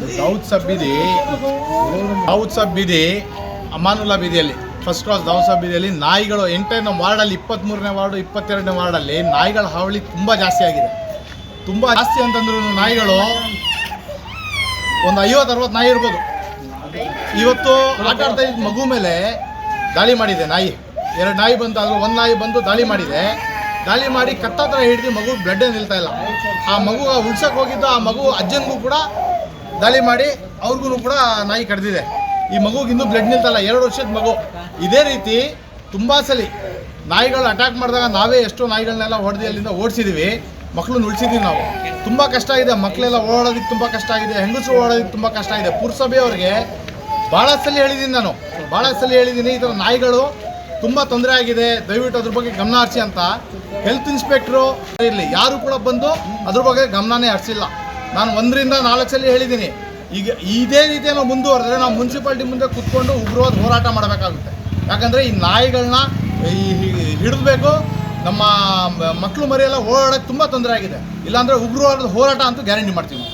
ದಾವೂದ್ ಸಬ್ ಬೀದಿ. ದೌತ್ ಸಬ್ ಬೀದಿ, ಅಮಾನುಲ್ಲಾ ಬೀದಿಯಲ್ಲಿ. ಫಸ್ಟ್ ಕ್ರಾಸ್ ದೌತ್ ಸಬ್ ಬೀದಿಯಲ್ಲಿ ನಾಯಿಗಳು ಎಂಟನೇ ವಾರ್ಡಲ್ಲಿ ಇಪ್ಪತ್ತ್ಮೂರನೇ ವಾರ್ಡ್, ಇಪ್ಪತ್ತೆರಡನೇ ವಾರ್ಡಲ್ಲಿ ನಾಯಿಗಳ ಹಾವಳಿ ತುಂಬ ಜಾಸ್ತಿ ಆಗಿದೆ. ತುಂಬ ಜಾಸ್ತಿ ಅಂತಂದ್ರೂ ನಾಯಿಗಳು ಒಂದು ಐವತ್ತು, ಅರವತ್ತು ನಾಯಿ ಇರ್ಬೋದು. ಇವತ್ತು ಆಟ ಆಡ್ತಾ ಮಗು ಮೇಲೆ ದಾಳಿ ಮಾಡಿದೆ ನಾಯಿ. ಎರಡು ನಾಯಿ ಬಂತು ಅದ್ರ ಒಂದು ನಾಯಿ ಬಂದು ದಾಳಿ ಮಾಡಿದೆ. ದಾಳಿ ಮಾಡಿ ಕತ್ತ ಹತ್ರ ಹಿಡಿದು ಮಗು ಬ್ಲಡ್ ನಿಲ್ತಾ ಇಲ್ಲ. ಆ ಮಗು ಉಳ್ಸಕ್ಕೆ ಹೋಗಿದ್ದು, ಆ ಮಗು ಅಜ್ಜನಿಗೂ ಕೂಡ ದಾಳಿ ಮಾಡಿ ಅವ್ರಿಗೂ ಕೂಡ ನಾಯಿ ಕಡ್ದಿದೆ. ಈ ಮಗುಗೆ ಇನ್ನೂ ಬ್ಲಡ್ ನಿಲ್ತಲ್ಲ, ಎರಡು ವರ್ಷದ ಮಗು. ಇದೇ ರೀತಿ ತುಂಬ ಸಲಿ ನಾಯಿಗಳು ಅಟ್ಯಾಕ್ ಮಾಡಿದಾಗ ನಾವೇ ಎಷ್ಟೋ ನಾಯಿಗಳನ್ನೆಲ್ಲ ಹೊಡೆದು ಅಲ್ಲಿಂದ ಓಡಿಸಿದ್ದೀವಿ ಮಕ್ಕಳನ್ನ ಉಳಿಸಿದ್ದೀವಿ ನಾವು. ತುಂಬ ಕಷ್ಟ ಇದೆ ಮಕ್ಕಳೆಲ್ಲ ಓಡೋದಕ್ಕೆ ತುಂಬ ಕಷ್ಟ ಆಗಿದೆ. ಹೆಂಗಸರು ಓಡೋದಕ್ಕೆ ತುಂಬ ಕಷ್ಟ ಇದೆ ಪುರಸಭೆಯವ್ರಿಗೆ ಭಾಳ ಸಲ ಹೇಳಿದ್ದೀನಿ ನಾನು. ಭಾಳ ಸಲ ಹೇಳಿದ್ದೀನಿ ಈ ಥರ ನಾಯಿಗಳು ತುಂಬ ತೊಂದರೆ ಆಗಿದೆ. ದಯವಿಟ್ಟು ಅದ್ರ ಬಗ್ಗೆ ಗಮನ ಹರಿಸಿ ಅಂತ. ಹೆಲ್ತ್ ಇನ್ಸ್ಪೆಕ್ಟ್ರು ಇರಲಿ. ಯಾರು ಕೂಡ ಬಂದು ಅದ್ರ ಬಗ್ಗೆ ಗಮನನೇ ಹರಿಸಿಲ್ಲ. ನಾನು ಒಂದರಿಂದ ನಾಲ್ಕು ಸಲ ಹೇಳಿದ್ದೀನಿ. ಈಗ ಇದೇ ರೀತಿ ನಾವು ಮುಂದುವರೆದ್ರೆ ನಾವು ಮುನ್ಸಿಪಾಲ್ಟಿ ಮುಂದೆ ಕುತ್ಕೊಂಡು ಉಗ್ರವಾದ ಹೋರಾಟ ಮಾಡಬೇಕಾಗುತ್ತೆ. ಯಾಕಂದರೆ ಈ ನಾಯಿಗಳನ್ನ ಹಿಡಿದ್ಬೇಕು. ನಮ್ಮ ಮಕ್ಕಳು ಮರಿಯೆಲ್ಲ ಓಡಾಡೋಕ್ಕೆ ತುಂಬ ತೊಂದರೆ ಆಗಿದೆ. ಇಲ್ಲಾಂದರೆ ಉಗ್ರವಾದ ಹೋರಾಟ ಅಂತೂ ಗ್ಯಾರಂಟಿ ಮಾಡ್ತೀವಿ